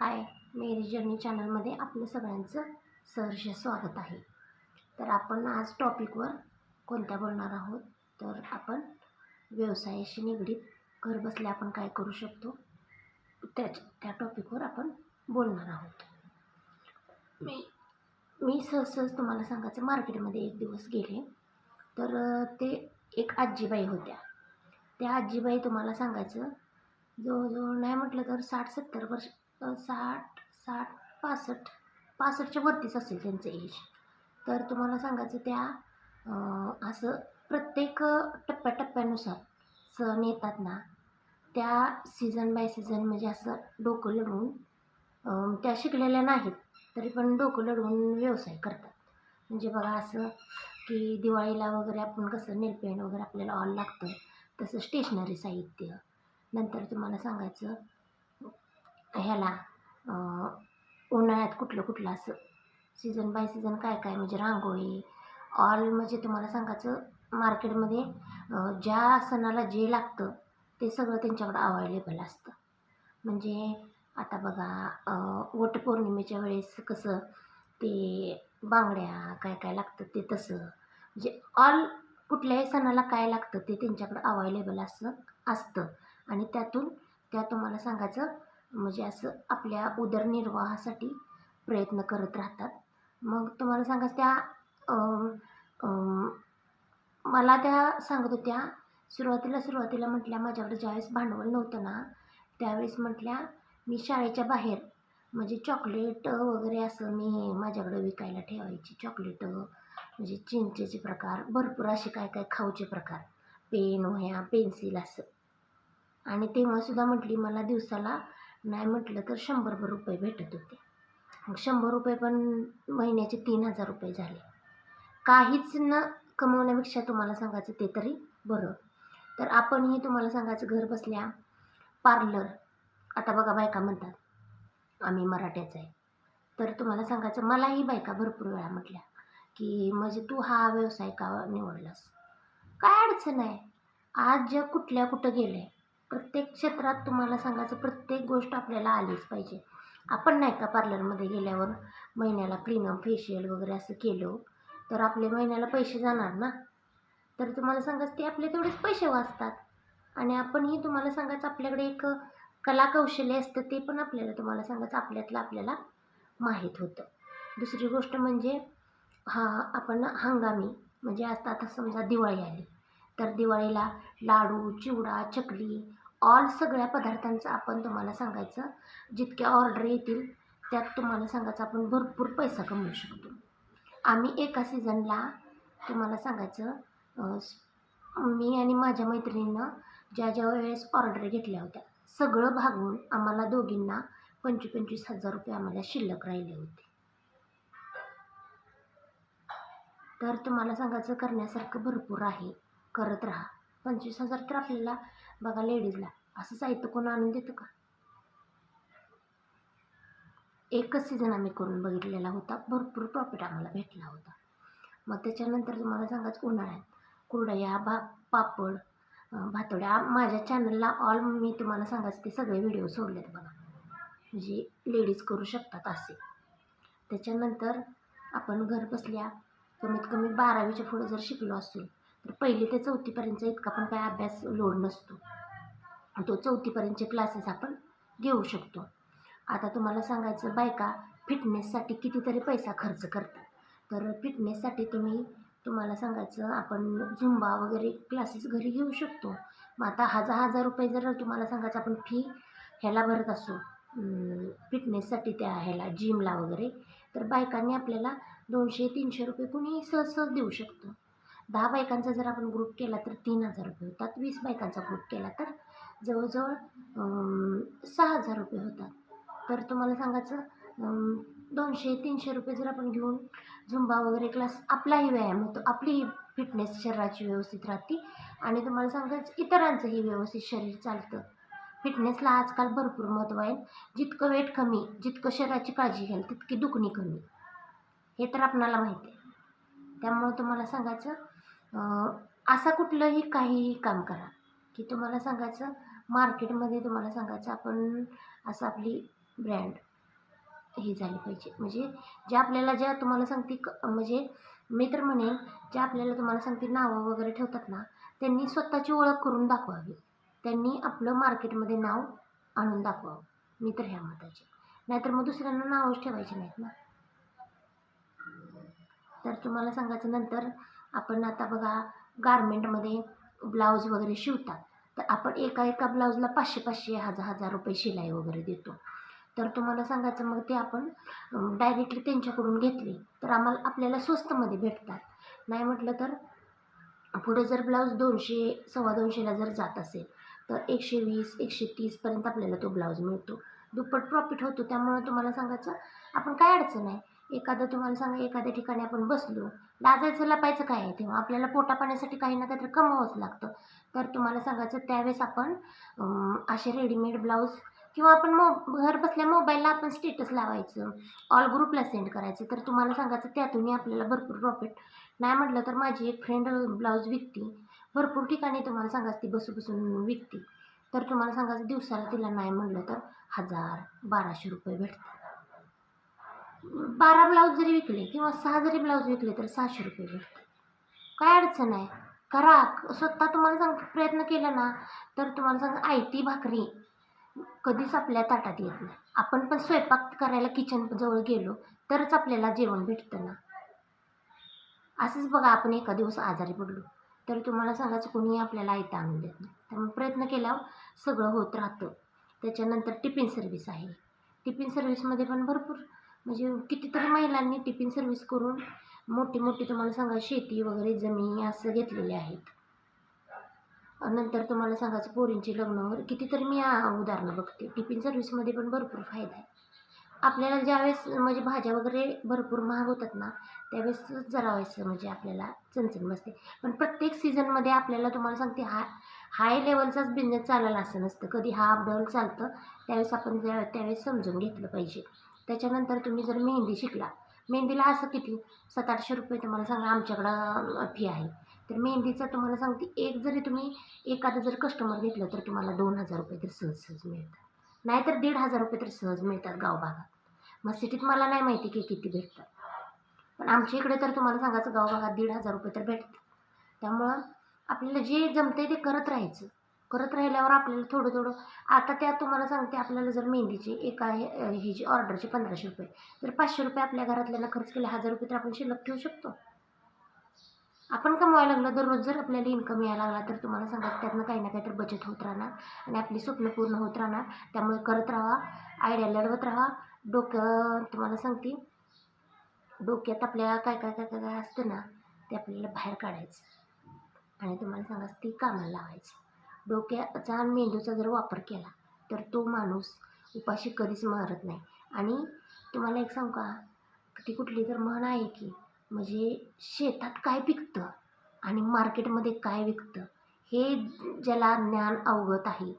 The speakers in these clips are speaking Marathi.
हाय मेरी जर्नी चॅनलमध्ये आपलं सगळ्यांचं सहर्ष स्वागत आहे. तर आपण आज टॉपिकवर कोणत्या बोलणार आहोत? तर आपण व्यवसायाशी निगडीत घरबसल्या आपण काय करू शकतो? त्याच त्या टॉपिकवर आपण बोलणार आहोत. मी मी सहज सहज तुम्हाला सांगायचं मार्केटमध्ये एक दिवस गेले तर ते एक आजीबाई होत्या. त्या आजीबाई तुम्हाला सांगायचं जवळजवळ नाही म्हटलं तर साठ सत्तर वर्ष साठ साठ पासष्ट पासष्टच्या वरतीच असेल त्यांचं एज तर तुम्हाला सांगायचं त्या असं प्रत्येक टप्प्याटप्प्यानुसार सण येतात ना त्या सीझन बाय सीझन म्हणजे असं डोकं लढवून त्या शिकलेल्या नाहीत तरी पण डोकं लढवून व्यवसाय करतात. म्हणजे बघा असं की दिवाळीला वगैरे आपण कसं नेलपेंट वगैरे आपल्याला ऑल लागतं तसं स्टेशनरी साहित्य. नंतर तुम्हाला सांगायचं ह्याला उन्हाळ्यात कुठलं कुठलं असं सीझन बाय सीझन काय काय म्हणजे रांगोळी ऑल म्हणजे तुम्हाला सांगायचं मार्केटमध्ये ज्या सणाला जे लागतं ते सगळं त्यांच्याकडं अवेलेबल असतं. म्हणजे आता बघा वटपौर्णिमेच्या वेळेस कसं ते बांगड्या काय काय लागतं ते तसं म्हणजे ऑल कुठल्याही सणाला काय लागतं ते त्यांच्याकडं अवेलेबल असं असतं. आणि त्यातून त्या तुम्हाला सांगायचं म्हणजे असं आपल्या उदरनिर्वाहासाठी प्रयत्न करत राहतात. मग तुम्हाला सांगायचं त्या मला त्या सांगत होत्या सुरुवातीला सुरुवातीला म्हटल्या माझ्याकडे ज्यावेळेस भांडवल नव्हतं ना त्यावेळेस म्हटल्या मी शाळेच्या बाहेर म्हणजे चॉकलेट वगैरे असं मी माझ्याकडे विकायला ठेवायची. चॉकलेट म्हणजे चिंचेचे प्रकार भरपूर असे काय काय खाऊचे प्रकार पेन वह्या पेन्सिल असं. आणि तेव्हासुद्धा म्हटली मला दिवसाला नाही म्हटलं तर शंभरभर रुपये भेटत होते. मग शंभर रुपये पण महिन्याचे तीन हजार रुपये झाले. काहीच न कमवण्यापेक्षा तुम्हाला सांगायचं ते तरी बरं. तर आपणही तुम्हाला सांगायचं घर बसल्या पार्लर आता बघा बायका म्हणतात आम्ही मराठ्याचं आहे. तर तुम्हाला सांगायचं मलाही बायका भरपूर वेळा म्हटल्या की म्हणजे तू हा व्यवसाय का निवडलास? काय अडचण आहे? आज जग कुठल्या कुठं गेलं आहे प्रत्येक क्षेत्रात तुम्हाला सांगायचं प्रत्येक गोष्ट आपल्याला आलीच पाहिजे. आपण नाही का पार्लरमध्ये गेल्यावर महिन्याला क्लीनअप फेशियल वगैरे असं केलं तर आपले महिन्याला पैसे जाणार ना? तर तुम्हाला सांगायचं ते आपले तेवढेच पैसे वाचतात. आणि आपणही तुम्हाला सांगायचं आपल्याकडे एक कला कौशल्य असतं ते पण आपल्याला तुम्हाला सांगायचं आपल्यातलं आपल्याला माहीत होतं. दुसरी गोष्ट म्हणजे हा आपण हंगामी म्हणजे आता आता समजा दिवाळी आली तर दिवाळीला लाडू चिवडा चकली ऑल सगळ्या पदार्थांचं आपण तुम्हाला सांगायचं. जितक्या ऑर्डर येतील त्यात तुम्हाला सांगायचं आपण भरपूर पैसा कमवू शकतो. आम्ही एका सीझनला तुम्हाला सांगायचं मी आणि माझ्या मैत्रिणीनं ज्या ज्या वेळेस ऑर्डर घेतल्या होत्या सगळं भागून आम्हाला दोघींना पंचवीस पंचवीस हजार रुपये आम्हाला शिल्लक राहिले होते. तर तुम्हाला सांगायचं करण्यासारखं भरपूर आहे. करत राहा. पंचवीस हजार तर आपल्याला बघा लेडीजला. असं साहित्य कोण आणून देतं का? एकच सीझन आम्ही करून बघितलेला होता. भरपूर प्रॉफिट आम्हाला भेटला होता. मग त्याच्यानंतर तुम्हाला सांगायचं उन्हाळ्यात कुरडया भा पापड भातोड्या माझ्या चॅनलला ऑल मी तुम्हाला सांगायचं ते सगळे व्हिडिओ सोडलेत बघा. म्हणजे लेडीज करू शकतात असे. त्याच्यानंतर आपण घर बसल्या कमीत कमी बारावीच्या पुढं जर शिकलो असेल तर पहिली ते चौथीपर्यंतचा इतका पण काय अभ्यास लोड नसतो. तो चौथीपर्यंतचे क्लासेस आपण घेऊ शकतो. आता तुम्हाला सांगायचं बायका फिटनेससाठी कितीतरी पैसा खर्च करतात. तर फिटनेससाठी तुम्ही तुम्हाला सांगायचं आपण झुंबा वगैरे क्लासेस घरी घेऊ शकतो. मग आता हजार हजार रुपये जर तुम्हाला सांगायचं आपण फी ह्याला भरत असू फिटनेससाठी त्या ह्याला जिमला वगैरे तर बायकांनी आपल्याला दोनशे तीनशे रुपये कुणी सहज सहज देऊ शकतो. दहा बायकांचा जर आपण ग्रुप केला तर तीन हजार रुपये होतात. वीस बायकांचा ग्रुप केला तर जवळजवळ सहा हजार रुपये होतात. तर तुम्हाला सांगायचं दोनशे तीनशे रुपये जर आपण घेऊन झुंबा वगैरे क्लास आपलाही व्यायाम होतो आपली फिटनेस शरीराची व्यवस्थित राहते. आणि तुम्हाला सांगायचं इतरांचंही व्यवस्थित शरीर चालतं. फिटनेसला आजकाल भरपूर महत्त्व आहे. जितकं वेट कमी जितकं शरीराची काळजी घ्याल तितकी दुखणी कमी. हे तर आपणाला माहिती आहे. त्यामुळं तुम्हाला सांगायचं असं कुठलंही काहीही काम करा की तुम्हाला सांगायचं मार्केटमध्ये तुम्हाला सांगायचं आपण असं आपली ब्रँड हे झाली पाहिजे. म्हणजे ज्या आपल्याला ज्या तुम्हाला सांगते क म्हणजे मी तर म्हणेन ज्या आपल्याला तुम्हाला सांगते नावं वगैरे ठेवतात ना त्यांनी स्वतःची ओळख करून दाखवावी. त्यांनी आपलं मार्केटमध्ये नाव आणून दाखवावं. मी तर ह्या मताचे. नाहीतर मग दुसऱ्यांना नावच ठेवायचे नाहीत ना. तर तुम्हाला सांगायचं नंतर आपण आता बघा गारमेंटमध्ये ब्लाऊज वगैरे शिवतात. तर आपण एका एका ब्लाऊजला पाचशे पाचशे हजार हजार रुपये शिलाई वगैरे देतो. तर तुम्हाला सांगायचं मग ते आपण डायरेक्टली त्यांच्याकडून घेतली तर आम्हाला आपल्याला स्वस्तमध्ये भेटतात. नाही म्हटलं तर पुढे जर ब्लाऊज दोनशे सव्वा दोनशेला जर जात असेल तर एकशे वीस एकशे तीसपर्यंत आपल्याला तो ब्लाऊज मिळतो. दुप्पट प्रॉफिट होतो त्यामुळं तुम्हाला सांगायचं आपण काय अडचण आहे? एखादं तुम्हाला सांगा एखाद्या ठिकाणी आपण बसलो लाजायचं लपायचं काय आहे तेव्हा? आपल्याला पोटापाण्यासाठी काही ना काहीतरी कमवावंच लागतं. तर तुम्हाला सांगायचं त्यावेळेस आपण असे रेडीमेड ब्लाऊज किंवा आपण मो घर बसल्या मोबाईलला आपण स्टेटस लावायचं ऑल ग्रुपला सेंड करायचं. तर तुम्हाला सांगायचं त्यातूनही आपल्याला भरपूर प्रॉफिट नाही म्हटलं तर माझी एक फ्रेंड ब्लाऊज विकती. भरपूर ठिकाणी तुम्हाला सांगायचं ती बसून बसून विकती. तर तुम्हाला सांगायचं दिवसाला तिला नाही म्हटलं तर हजार बाराशे रुपये भेटतात. बारा ब्लाऊज जरी विकले किंवा सहा जरी ब्लाऊज विकले तर सहाशे रुपये भेटतात. काय अडचण आहे? करा. स्वतः तुम्हाला सांग प्रयत्न केला ना तर तुम्हाला सांग आयती भाकरी कधीच आपल्या ताटात येत नाही. आपण पण स्वयंपाक करायला किचन जवळ गेलो तरच आपल्याला जेवण भेटतं ना. असंच बघा आपण एका दिवस आजारी पडलो तर तुम्हाला सांगायचं कोणी आपल्याला आयता आणून देत नाही. त्यामुळे प्रयत्न केल्यावर सगळं होत राहतं. त्याच्यानंतर टिफिन सर्विस आहे. टिफिन सर्विसमध्ये पण भरपूर म्हणजे कितीतरी महिलांनी टिफिन सर्व्हिस करून मोठी मोठी तुम्हाला सांगा शेती वगैरे जमीन असं घेतलेले आहेत. नंतर तुम्हाला सांगायचं पोरींची लग्न वगैरे कितीतरी मी उदाहरणं बघते. टिफिन सर्व्हिसमध्ये पण भरपूर फायदा आहे. आपल्याला ज्यावेळेस म्हणजे भाज्या वगैरे भरपूर महाग होतात ना त्यावेळेस जरा व्हायचं म्हणजे आपल्याला चणचण बसते. पण प्रत्येक सीझनमध्ये आपल्याला तुम्हाला सांगते हा हाय लेवलचाच बिझनेस चालायला असं नसतं. कधी हा अपडाऊन चालतं त्यावेळेस आपण त्या त्यावेळेस समजून घेतलं पाहिजे. त्याच्यानंतर तुम्ही जर मेहंदी शिकला मेहंदीला असं किती? सात आठशे रुपये तुम्हाला सांगा आमच्याकडं फी आहे. तर मेहंदीचं तुम्हाला सांगते एक जरी तुम्ही एखादं जर कस्टमर घेतलं तर तुम्हाला दोन हजार रुपये तर सहज सहज मिळतात. नाहीतर दीड हजार रुपये तर सहज मिळतात गावभागात मग सिटीत मला नाही माहिती की किती भेटतात. पण आमच्या इकडे तर तुम्हाला सांगायचं गावभागात दीड हजार रुपये तर भेटतात. त्यामुळं आपल्याला जे जमते ते करत राहायचं. करत राहिल्यावर आपल्याला थोडं थोडं आता त्या तुम्हाला सांगते आपल्याला जर मेहंदीची एका हे ही जी ऑर्डरची पंधराशे रुपये जर पाचशे रुपये आपल्या घरातल्याला खर्च केले हजार रुपये तर आपण शिल्लक ठेवू शकतो. आपण कमवायला लागलं दररोज जर आपल्याला इन्कम यायला लागला तर तुम्हाला सांगा त्यातनं काही ना काहीतरी बचत होत राहणार आणि आपली स्वप्न पूर्ण होत राहणार. त्यामुळे करत राहा आयडिया लढवत राहा. डोकं तुम्हाला सांगते डोक्यात आपल्या काय काय काय काय काय असतं ना ते आपल्याला बाहेर काढायचं. आणि तुम्हाला सांगा ती कामाला लावायचं. डोक्याचा आणि मेंदूचा जर वापर केला तर तो माणूस उपाशी कधीच मारत नाही. आणि तुम्हाला एक सांगू का? ती कुठली तर म्हण आहे की म्हणजे शेतात काय पिकतं आणि मार्केटमध्ये काय विकतं हे ज्याला ज्ञान अवगत आहे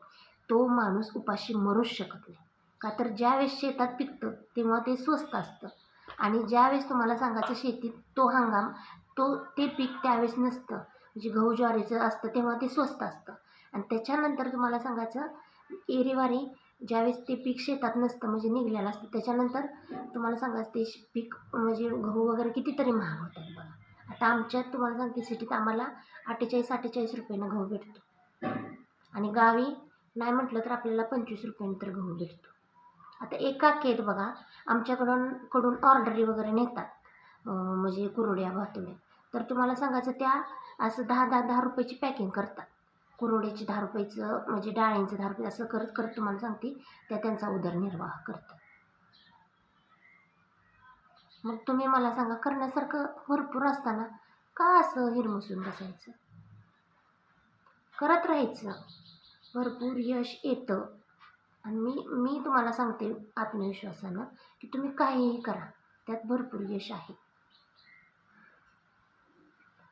तो माणूस उपाशी मरूच शकत नाही. का तर ज्यावेळेस शेतात पिकतं तेव्हा ते स्वस्त असतं. आणि ज्यावेळेस तुम्हाला सांगायचं शेतीत तो हंगाम तो ते पीक त्यावेळेस नसतं. म्हणजे गहू ज्वारीचं असतं तेव्हा ते स्वस्त असतं. आणि त्याच्यानंतर तुम्हाला सांगायचं एरेवारी ज्यावेळेस ते पीक शेतात नसतं म्हणजे निघलेलं असतं त्याच्यानंतर तुम्हाला सांगायचं ते श- पीक म्हणजे गहू वगैरे कितीतरी महाग होतात बघा. आता आमच्यात तुम्हाला सांगते सिटीत आम्हाला अठ्ठेचाळीस अठ्ठेचाळीस रुपयानं गहू भेटतो. आणि गावी नाही म्हटलं तर आपल्याला पंचवीस रुपयानं तर गहू भेटतो. आता एका केत बघा आमच्याकडून कडून ऑर्डरी वगैरे नेतात म्हणजे कुरड्या भातुड्या तर तुम्हाला सांगायचं त्या असं दहा दहा दहा रुपयाची पॅकिंग करतात. कुरवड्याची दहा रुपयाचं म्हणजे डाळींचं दहा रुपये असं करत करत तुम्हाला सांगते त्या त्यांचा उदरनिर्वाह करतात मग तुम्ही मला सांगा करण्यासारखं भरपूर असताना का असं हिरमुसून बसायचं? करत राहायचं. भरपूर यश येतं. आणि मी मी तुम्हाला सांगते आत्मविश्वासानं की तुम्ही काहीही करा त्यात भरपूर यश आहे.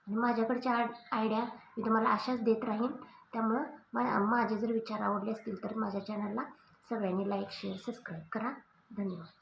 आणि माझ्याकडच्या आयडिया मी तुम्हाला अशाच देत राहीन त्यामुळं मा माझे जर विचार आवडले असतील तर माझ्या चॅनलला सगळ्यांनी लाईक शेअर सबस्क्राईब करा. धन्यवाद.